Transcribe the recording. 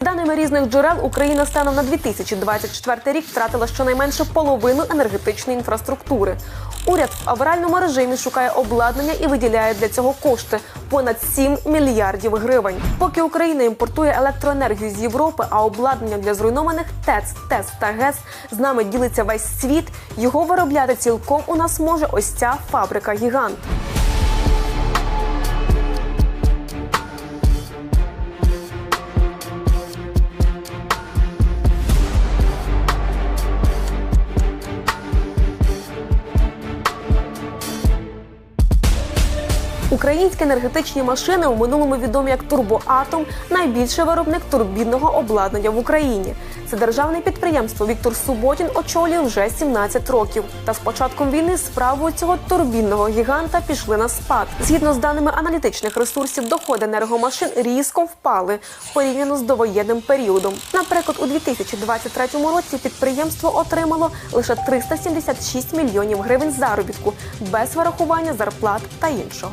Даними різних джерел, Україна станом на 2024 рік втратила щонайменше половину енергетичної інфраструктури. Уряд в авральному режимі шукає обладнання і виділяє для цього кошти понад 7 мільярдів гривень. Поки Україна імпортує електроенергію з Європи, а обладнання для зруйнованих ТЕЦ, ТЕС та ГЕС з нами ділиться весь світ. Його виробляти цілком у нас може ось ця фабрика гігант. Українські енергетичні машини у минулому відомі як Турбоатом, найбільший виробник турбінного обладнання в Україні. Це державне підприємство Віктор Суботін очолює вже 17 років. Та з початком війни справою цього турбінного гіганта пішли на спад. Згідно з даними аналітичних ресурсів, доходи енергомашин різко впали порівняно з довоєнним періодом. Наприклад, у 2023 році підприємство отримало лише 376 мільйонів гривень заробітку без вирахування зарплат та іншого.